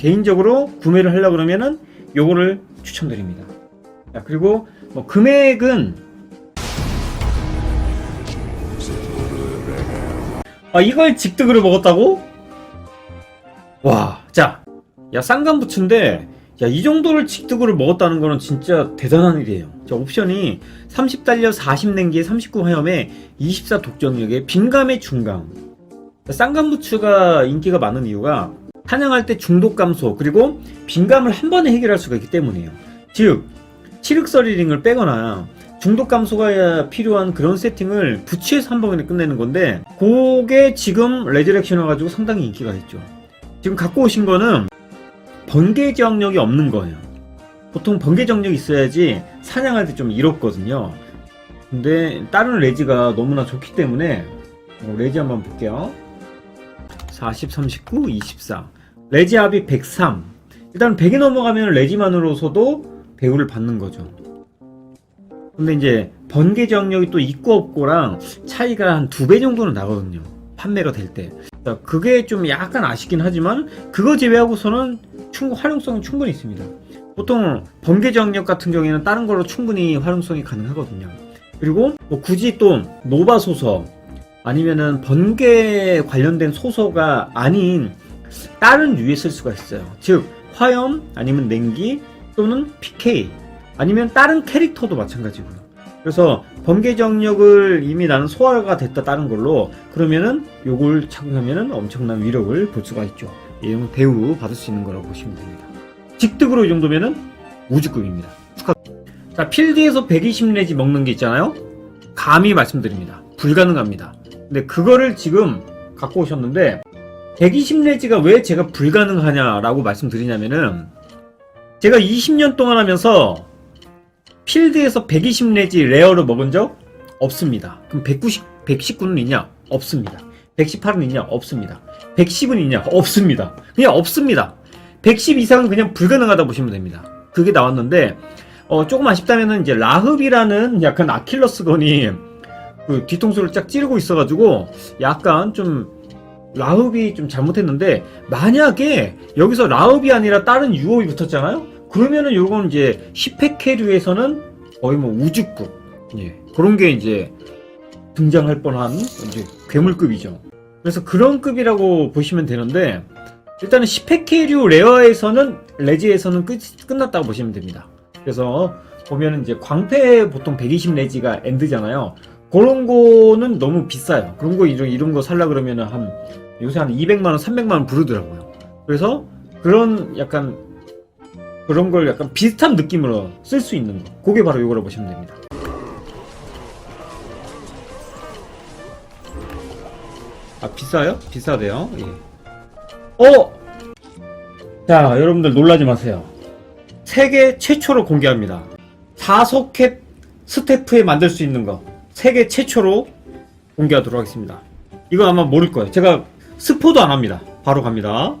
개인적으로 구매를 하려고 그러면은 요거를 추천드립니다. 자, 그리고 뭐 금액은 아 이걸 직득으로 먹었다고? 와, 자, 야 쌍간 부츠인데 야 이 정도를 직득으로 먹었다는 거는 진짜 대단한 일이에요. 자 옵션이 30달러 40 냉기에 39 화염에 24 독점력에 빈감의 중감. 쌍간 부츠가 인기가 많은 이유가 사냥할 때 중독 감소 그리고 빈감을 한 번에 해결할 수가 있기 때문이에요. 즉 치륵서리링을 빼거나 중독 감소가 필요한 그런 세팅을 부츠에서 한 번에 끝내는 건데 그게 지금 레저렉션을 가지고 상당히 인기가 있죠. 지금 갖고 오신 거는 번개 저항력이 없는 거예요. 보통 번개 저항력이 있어야지 사냥할 때 좀 이롭거든요. 근데 다른 레지가 너무나 좋기 때문에 어, 레지 한번 볼게요. 40, 39, 24. 레지 합이 103. 일단 100이 넘어가면 레지만으로서도 배우를 받는 거죠. 근데 이제 번개 저항력이 또 있고 없고랑 차이가 한 두 배 정도는 나거든요. 판매가 될 때. 자, 그게 좀 약간 아쉽긴 하지만 그거 제외하고서는 충분 활용성은 충분히 있습니다. 보통 번개 저항력 같은 경우에는 다른 걸로 충분히 활용성이 가능하거든요. 그리고 뭐 굳이 또 노바 소서 아니면은 번개 관련된 소서가 아닌 다른 유에 쓸 수가 있어요. 즉 화염 아니면 냉기 또는 PK 아니면 다른 캐릭터도 마찬가지고요. 그래서 번개 정력을 이미 나는 소화가 됐다 다른 걸로 그러면은 요걸 착용하면은 엄청난 위력을 볼 수가 있죠. 이런 대우 받을 수 있는 거라고 보시면 됩니다. 직득으로 이 정도면은 우주급입니다. 축하. 자 필드에서 120 레지 먹는 게 있잖아요. 감히 말씀드립니다. 불가능합니다. 근데 그거를 지금 갖고 오셨는데 120 레지가 왜 제가 불가능하냐라고 말씀드리냐면은 제가 20년 동안 하면서 필드에서 120 레지 레어를 먹은 적 없습니다. 그럼 190, 119는 있냐? 없습니다. 118은 있냐? 없습니다. 110은 있냐? 없습니다. 그냥 없습니다. 110 이상은 그냥 불가능하다 보시면 됩니다. 그게 나왔는데 어, 조금 아쉽다면은 이제 라흡이라는 약간 아킬러스건이 그 뒤통수를 쫙 찌르고 있어가지고 약간 좀 라흡이 좀 잘못했는데 만약에 여기서 라흡이 아니라 다른 유업이 붙었잖아요. 그러면은 요건 이제 10회 캐류에서는 거의 뭐 우주급 예 그런 게 이제 등장할 뻔한 이제 괴물급이죠. 그래서 그런 급이라고 보시면 되는데 일단은 10회 캐류 레어에서는 레지에서는 끝, 끝났다고 보시면 됩니다. 그래서 보면은 이제 광패 보통 120 레지가 엔드잖아요. 그런 거는 너무 비싸요. 그런 거 이런 이런 거 살라 그러면은 한 요새 한 200만 원, 300만 원 부르더라고요. 그래서 그런 약간 그런 걸 약간 비슷한 느낌으로 쓸 수 있는 거. 그게 바로 이거라고 보시면 됩니다. 아 비싸요? 비싸대요. 예. 어! 자 여러분들 놀라지 마세요. 세계 최초로 공개합니다. 4소켓 스태프에 만들 수 있는 거. 세계 최초로 공개하도록 하겠습니다. 이거 아마 모를 거예요. 제가 스포도 안 합니다. 바로 갑니다.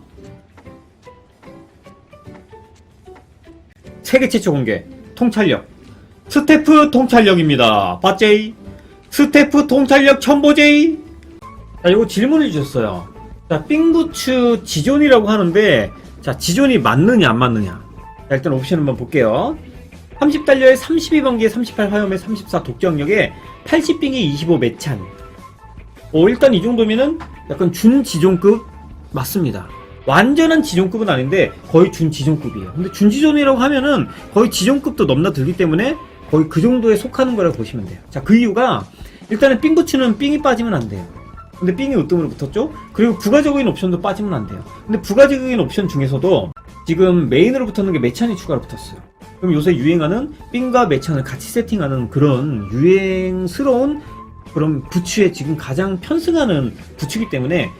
세계 최초 공개. 통찰력. 스태프 통찰력입니다. 봤제이? 스태프 통찰력 첨보제이? 자, 이거 질문을 주셨어요. 자, 삥부츠 지존이라고 하는데, 자, 지존이 맞느냐, 안 맞느냐. 자, 일단 옵션 한번 볼게요. 30달러에 32번기에 38 화염에 34 독점력에 80빙에 25 매찬. 어, 일단 이 정도면은 약간 준지존급 맞습니다. 완전한 지존급은 아닌데 거의 준지존급이에요. 근데 준지존이라고 하면은 거의 지존급도 넘나들기 때문에 거의 그 정도에 속하는 거라고 보시면 돼요. 자, 그 이유가 일단은 삥 붙이는 삥이 빠지면 안 돼요. 근데 삥이 으뜸으로 붙었죠? 그리고 부가적인 옵션도 빠지면 안 돼요. 근데 부가적인 옵션 중에서도 지금 메인으로 붙었는 게 매찬이 추가로 붙었어요. 그럼 요새 유행하는 삥과 매찬을 같이 세팅하는 그런 유행스러운 그런 부츠에 지금 가장 편승하는 부츠이기 때문에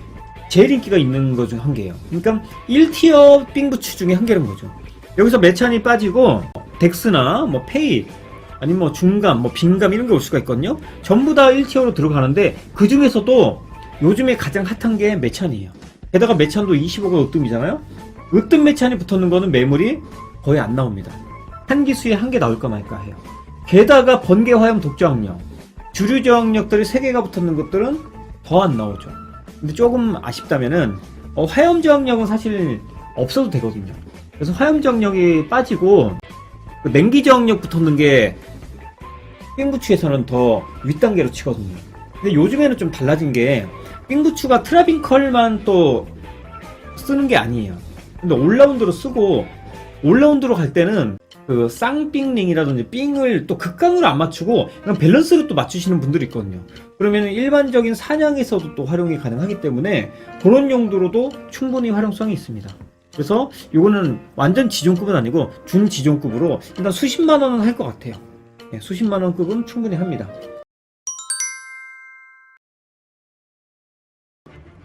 제일 인기가 있는 것 중 한 개예요. 그러니까 1티어 삥 부츠 중에 한 개는 거죠. 여기서 매찬이 빠지고 덱스나 뭐 페이 아니면 뭐 중감, 뭐 빈감 이런 게 올 수가 있거든요. 전부 다 1티어로 들어가는데 그 중에서도 요즘에 가장 핫한 게 매찬이에요. 게다가 매찬도 25가 으뜸이잖아요. 으뜸 매찬이 붙었는 거는 매물이 거의 안 나옵니다. 한 기수에 한 개 나올까 말까 해요. 게다가 번개 화염 독저항력, 주류 저항력들이 세 개가 붙었는 것들은 더 안 나오죠. 근데 조금 아쉽다면은 어, 화염 저항력은 사실 없어도 되거든요. 그래서 화염 저항력이 빠지고 그 냉기 저항력 붙었는 게 삥부추에서는 더 윗단계로 치거든요. 근데 요즘에는 좀 달라진 게 삥부추가 트라빈컬만 또 쓰는 게 아니에요. 근데 올라운드로 쓰고 올라운드로 갈 때는 그 쌍삥링이라든지 삥을 또 극강으로 안 맞추고 그냥 밸런스로 또 맞추시는 분들이 있거든요. 그러면 일반적인 사냥에서도 또 활용이 가능하기 때문에 그런 용도로도 충분히 활용성이 있습니다. 그래서 이거는 완전 지존급은 아니고 중지존급으로 일단 수십만 원은 할 것 같아요. 예, 수십만 원 급은 충분히 합니다.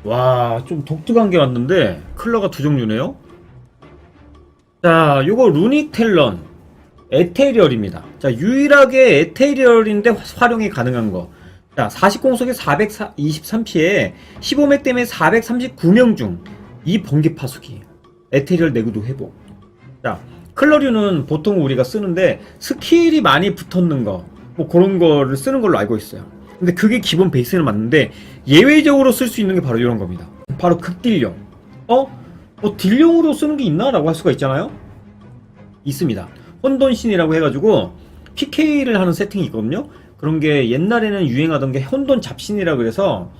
와, 좀 독특한 게 왔는데 컬러가 두 종류네요. 자, 요거 루닉 텔런 에테리얼입니다. 자, 유일하게 에테리얼인데 활용이 가능한 거. 자, 40공속에 423피에 15맥 때문에 439명 중 이 번개 파수기 에테리얼 내구도 회복. 자, 클러리는 보통 우리가 쓰는데 스킬이 많이 붙었는 거, 뭐 그런 거를 쓰는 걸로 알고 있어요. 근데 그게 기본 베이스는 맞는데 예외적으로 쓸 수 있는 게 바로 이런 겁니다. 바로 극딜용. 어? 뭐 딜용으로 쓰는 게 있나 라고 할 수가 있잖아요. 있습니다. 혼돈신이라고 해가지고 PK를 하는 세팅이 있거든요. 그런 게 옛날에는 유행하던 게 혼돈 잡신이라 그래서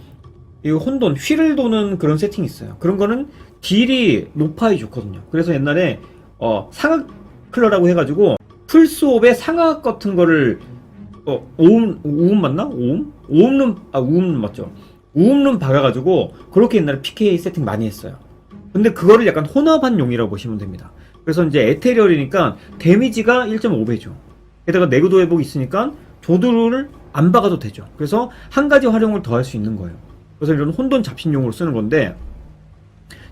이 혼돈 휠을 도는 그런 세팅이 있어요. 그런 거는 딜이 높아야 좋거든요. 그래서 옛날에 어, 상악 클러라고 해가지고 풀스옵의 상악 같은 거를 어, 오음 우음 맞나? 오음? 오음룸 아 우음룸 맞죠? 우음룸 박아가지고 그렇게 옛날에 PK 세팅 많이 했어요. 근데 그거를 약간 혼합한 용이라고 보시면 됩니다. 그래서 이제 에테리얼이니까 데미지가 1.5배죠. 게다가 내구도 회복이 있으니까 조드를 안 박아도 되죠. 그래서 한 가지 활용을 더 할 수 있는 거예요. 그래서 이런 혼돈 잡신용으로 쓰는 건데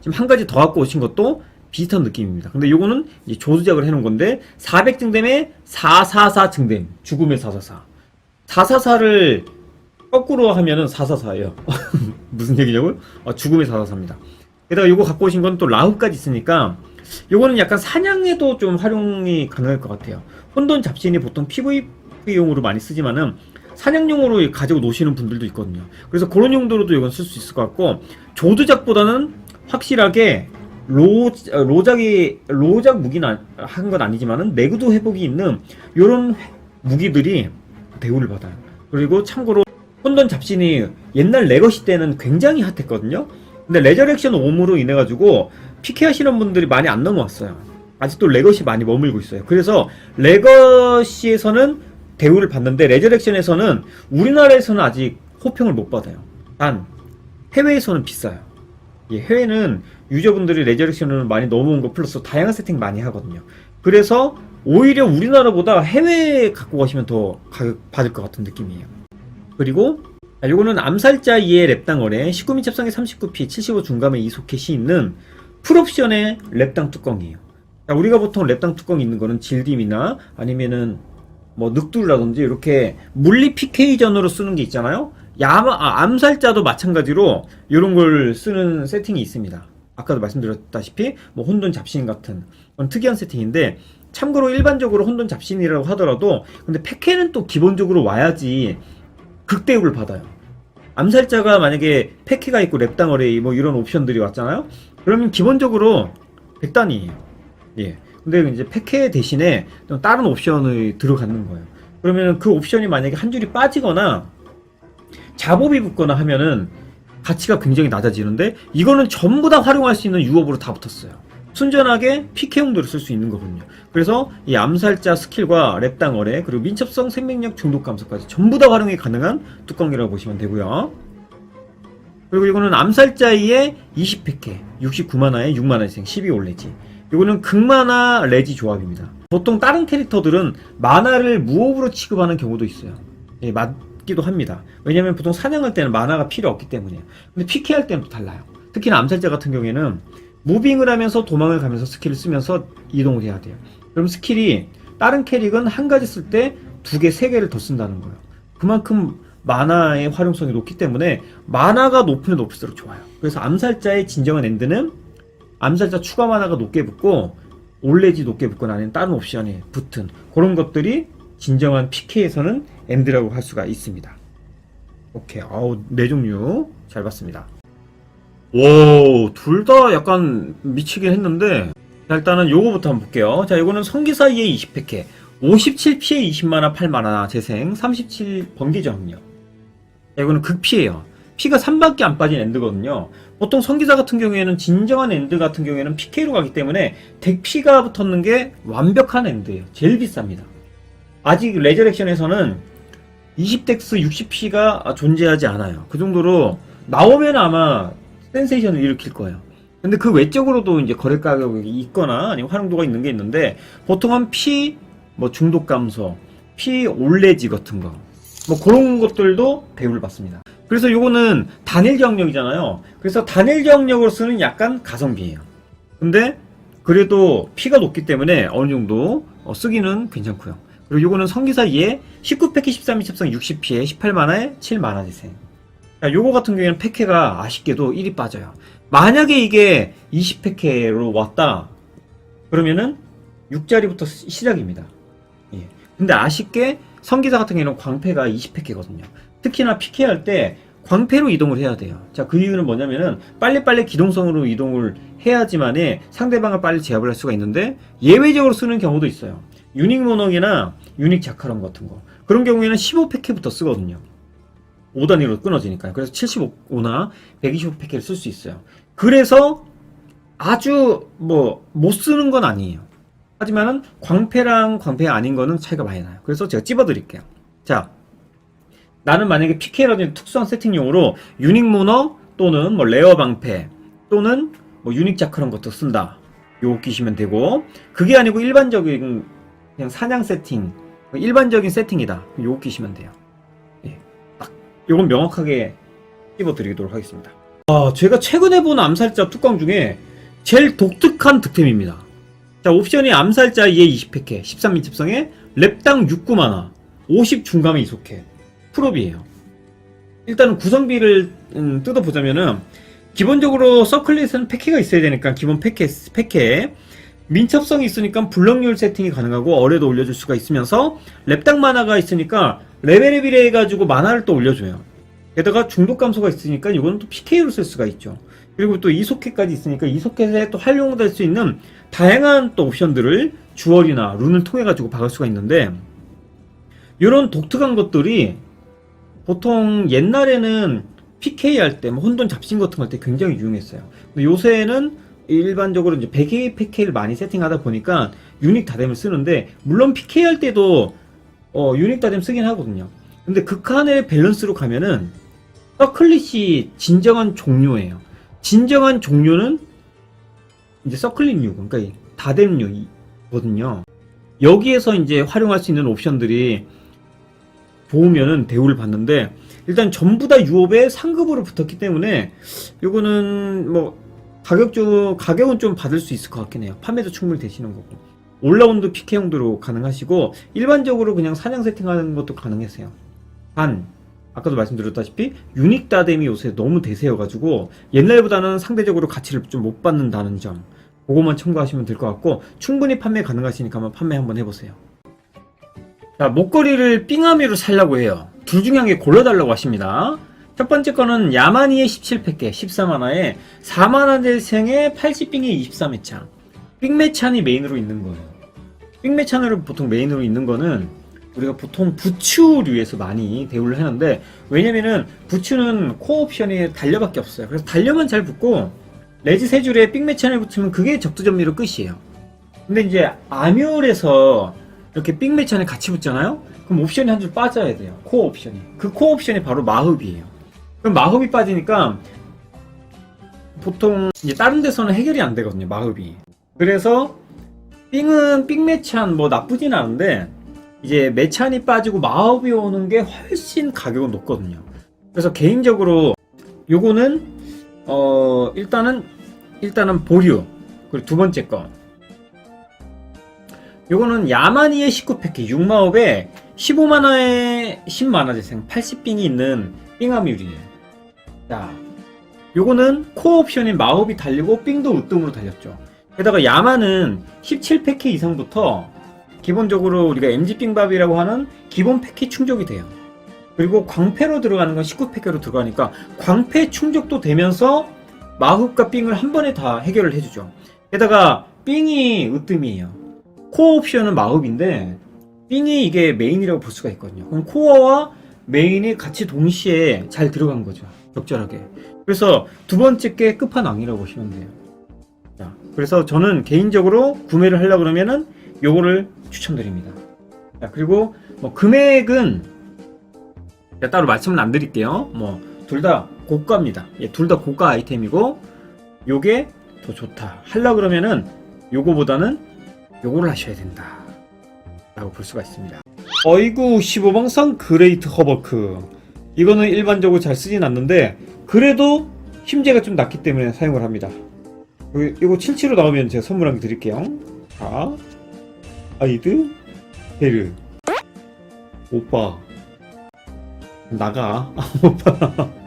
지금 한 가지 더 갖고 오신 것도 비슷한 느낌입니다. 근데 요거는 조수작을 해놓은 건데 400 증댐에 444 증댐 죽음의 444 444를 거꾸로 하면은 444예요. 무슨 얘기냐고요? 아, 죽음의 444입니다. 게다가 요거 갖고 오신 건 또 라후까지 있으니까 요거는 약간 사냥에도 좀 활용이 가능할 것 같아요. 혼돈 잡신이 보통 PVP용으로 많이 쓰지만은 사냥용으로 가지고 노시는 분들도 있거든요. 그래서 그런 용도로도 이건 쓸 수 있을 것 같고 조드작보다는 확실하게 로 로작이 로작 무기는 한 건 아니지만은 내구도 회복이 있는 요런 무기들이 대우를 받아요. 그리고 참고로 혼돈 잡신이 옛날 레거시 때는 굉장히 핫했거든요. 근데 레저렉션 5으로 인해 가지고 PK 하시는 분들이 많이 안 넘어왔어요. 아직도 레거시 많이 머물고 있어요. 그래서 레거시에서는 대우를 받는데 레저렉션에서는 우리나라에서는 아직 호평을 못 받아요. 단 해외에서는 비싸요. 예, 해외는 유저분들이 레저렉션을 많이 넘어온 거 플러스 다양한 세팅 많이 하거든요. 그래서 오히려 우리나라보다 해외에 갖고 가시면 더 가격 받을 것 같은 느낌이에요. 그리고 자, 요거는 암살자 2의 랩당월에 19민 첩상에 39P 75 중감에 이 소켓이 있는 풀옵션의 랩당 뚜껑이에요. 자, 우리가 보통 랩당 뚜껑 있는 거는 질딤이나 아니면은 뭐 늑두라든지 이렇게 물리 PK전으로 쓰는 게 있잖아요. 야마, 아, 암살자도 마찬가지로 이런 걸 쓰는 세팅이 있습니다. 아까도 말씀드렸다시피 뭐 혼돈 잡신 같은 특이한 세팅인데 참고로 일반적으로 혼돈 잡신이라고 하더라도 근데 패케는 또 기본적으로 와야지 극대우를 받아요. 암살자가 만약에 패키가 있고 랩당어레이 뭐 이런 옵션들이 왔잖아요. 그러면 기본적으로 100단이에요. 예. 근데 이제 패케 대신에 또 다른 옵션이 들어가는 거예요. 그러면 그 옵션이 만약에 한 줄이 빠지거나 잡업이 붙거나 하면은 가치가 굉장히 낮아지는데 이거는 전부 다 활용할 수 있는 유업으로 다 붙었어요. 순전하게 PK 용도로 쓸 수 있는 거거든요. 그래서 이 암살자 스킬과 랩당어레 그리고 민첩성 생명력 중독 감소까지 전부 다 활용이 가능한 뚜껑이라고 보시면 되고요. 그리고 이거는 암살자의 20팩에 69만화에 6만화 희생 12올레지. 이거는 극만화 레지 조합입니다. 보통 다른 캐릭터들은 만화를 무업으로 취급하는 경우도 있어요. 예, 맞기도 합니다. 왜냐면 보통 사냥할 때는 만화가 필요 없기 때문이에요. 근데 PK 할 때는 또 달라요. 특히나 암살자 같은 경우에는 무빙을 하면서 도망을 가면서 스킬을 쓰면서 이동을 해야 돼요. 그럼 스킬이 다른 캐릭은 한 가지 쓸 때 두 개, 세 개를 더 쓴다는 거예요. 그만큼 만화의 활용성이 높기 때문에 만화가 높으면 높을수록 좋아요. 그래서 암살자의 진정한 엔드는 암살자 추가 만화가 높게 붙고 올레지 높게 붙거나 아니면 다른 옵션이 붙은 그런 것들이 진정한 PK에서는 엔드라고 할 수가 있습니다. 오케이, 아우 네 종류 잘 봤습니다. 오, 둘 다 약간 미치긴 했는데. 자, 일단은 요거부터 한번 볼게요. 자, 요거는 성기사 2에 20팩에 57피에 20만화, 8만화 재생, 37 번개 저항력. 자, 이거는 극피예요. 피가 3밖에 안 빠진 엔드거든요. 보통 성기사 같은 경우에는 진정한 엔드 같은 경우에는 PK로 가기 때문에 덱피가 붙었는 게 완벽한 엔드예요. 제일 비쌉니다. 아직 레저렉션에서는 20덱스 60P가 존재하지 않아요. 그 정도로 나오면 아마 센세이션을 일으킬 거예요. 근데 그 외적으로도 이제 거래 가격이 있거나 아니면 활용도가 있는 게 있는데 보통은 P 뭐 중독 감소, P 올레지 같은 거, 뭐 그런 것들도 배우를 받습니다. 그래서 요거는 단일 저항력이잖아요. 그래서 단일 저항력으로 쓰는 약간 가성비예요. 근데 그래도 피가 높기 때문에 어느 정도 어, 쓰기는 괜찮고요. 그리고 요거는 성기사 2에 19패키 13, 23, 60피에 18만화에 7만화 재생. 자, 요거 같은 경우에는 패케가 아쉽게도 1이 빠져요. 만약에 이게 20패케로 왔다. 그러면은 6자리부터 시작입니다. 예. 근데 아쉽게 성기사 같은 경우에는 광패가 20패케거든요. 특히나 PK 할 때 광패로 이동을 해야 돼요. 자, 그 이유는 뭐냐면은 빨리빨리 기동성으로 이동을 해야지만에 상대방을 빨리 제압을 할 수가 있는데 예외적으로 쓰는 경우도 있어요. 유닉 모넉이나 유닉 자카론 같은 거. 그런 경우에는 15패케부터 쓰거든요. 5단위로 끊어지니까요. 그래서 75나 125패케를 쓸 수 있어요. 그래서 아주 뭐 못 쓰는 건 아니에요. 하지만은 광패랑 광패 아닌 거는 차이가 많이 나요. 그래서 제가 찝어드릴게요. 자, 나는 만약에 PK라든지 특수한 세팅용으로 유닉 모너 또는 뭐 레어 방패 또는 뭐 유닉 자크런 것도 쓴다. 요거 끼시면 되고 그게 아니고 일반적인 그냥 사냥 세팅 일반적인 세팅이다. 요거 끼시면 돼요. 예. 딱 요건 명확하게 찝어드리도록 하겠습니다. 아, 제가 최근에 본 암살자 뚜껑 중에 제일 독특한 득템입니다. 자, 옵션이 암살자 2에 20팩해, 13인 집성에 랩당 6구만화, 50 중감에 이속해. 프롭이에요. 일단은 구성비를 음, 뜯어보자면은 기본적으로 서클릿은 패키가 있어야 되니까 기본 패키 패키에 민첩성이 있으니까 블럭률 세팅이 가능하고 어뢰도 올려줄 수가 있으면서 랩당 만화가 있으니까 레벨에 비례해 가지고 만화를 또 올려줘요. 게다가 중독 감소가 있으니까 이거는 또 PK로 쓸 수가 있죠. 그리고 또 이소켓까지 있으니까 이소켓에 또 활용될 수 있는 다양한 또 옵션들을 주얼이나 룬을 통해 가지고 박을 수가 있는데 이런 독특한 것들이 보통 옛날에는 PK 할 때, 뭐 혼돈 잡신 같은 거할때 굉장히 유용했어요. 근데 요새는 일반적으로 이제 100의 PK를 많이 세팅하다 보니까 유닉 다뎀을 쓰는데, 물론 PK 할 때도 어, 유닉 다뎀 쓰긴 하거든요. 근데 극한의 밸런스로 가면은 서클릿이 진정한 종료예요. 진정한 종료는 이제 서클릿류, 그러니까 이 다뎀류거든요. 여기에서 이제 활용할 수 있는 옵션들이 좋으면은 대우를 받는데 일단 전부 다 유업에 상급으로 붙었기 때문에 요거는 뭐 가격 좀 가격은 좀 받을 수 있을 것 같긴 해요. 판매도 충분히 되시는 거고 올라운드 PK 용도로 가능하시고 일반적으로 그냥 사냥 세팅하는 것도 가능했어요. 단 아까도 말씀드렸다시피 유닉 다뎀이 요새 너무 대세여가지고 옛날보다는 상대적으로 가치를 좀 못 받는다는 점 그거만 참고하시면 될 것 같고 충분히 판매 가능하시니까 한번 판매 한번 해보세요. 자, 목걸이를 삥아미로 살려고 해요. 둘 중에 한 개 골라달라고 하십니다. 첫 번째 거는 야마니의 17팩에 14만화에 4만화 대생에 80빙에 23회창. 삥매찬이 메인으로 있는 거예요. 삥매찬으로 보통 메인으로 있는 거는 우리가 보통 부추류에서 많이 대우를 하는데 왜냐면은 부추는 코어 옵션이 달려밖에 없어요. 그래서 달려만 잘 붙고 레지 세 줄에 삥매찬을 붙으면 그게 적두전미로 끝이에요. 근데 이제 아뮤에서 이렇게 빅매찬에 같이 붙잖아요? 그럼 옵션이 한 줄 빠져야 돼요. 코어 옵션이. 그 코어 옵션이 바로 마흡이에요. 그럼 마흡이 빠지니까 보통 이제 다른 데서는 해결이 안 되거든요. 마흡이. 그래서 삥은 빅매찬 뭐 나쁘진 않은데 이제 매찬이 빠지고 마흡이 오는 게 훨씬 가격은 높거든요. 그래서 개인적으로 요거는 어 일단은 일단은 보류 그리고 두 번째 거 요거는 야마니의 19패키 6마업에 15만화에 10만화 재생 80빙이 있는 삥아뮤리에요. 자 요거는 코어 옵션인 마법이 달리고 삥도 으뜸으로 달렸죠. 게다가 야마는 17패키 이상부터 기본적으로 우리가 MG빙밥이라고 하는 기본 패키 충족이 돼요 그리고 광패로 들어가는 건 19패키로 들어가니까 광패 충족도 되면서 마흡과 삥을 한 번에 다 해결을 해주죠. 게다가 삥이 으뜸이에요. 코어 옵션은 마흡인데 삥이 이게 메인이라고 볼 수가 있거든요. 그럼 코어와 메인이 같이 동시에 잘 들어간 거죠. 적절하게. 그래서 두 번째 게 끝판왕이라고 보시면 돼요. 자, 그래서 저는 개인적으로 구매를 하려고 그러면은 요거를 추천드립니다. 자, 그리고 뭐 금액은 따로 말씀은 안 드릴게요. 뭐 둘 다 고가입니다. 예, 둘 다 고가 아이템이고 요게 더 좋다. 하려 그러면은 요거보다는 요거를 하셔야 된다. 라고 볼 수가 있습니다. 어이구 15방상 그레이트 허버크 이거는 일반적으로 잘 쓰진 않는데 그래도 힘재가 좀 낮기 때문에 사용을 합니다. 요- 이거 77로 나오면 제가 선물 한 개 드릴게요. 자, 아이드? 베르. 오빠. 나가. 오빠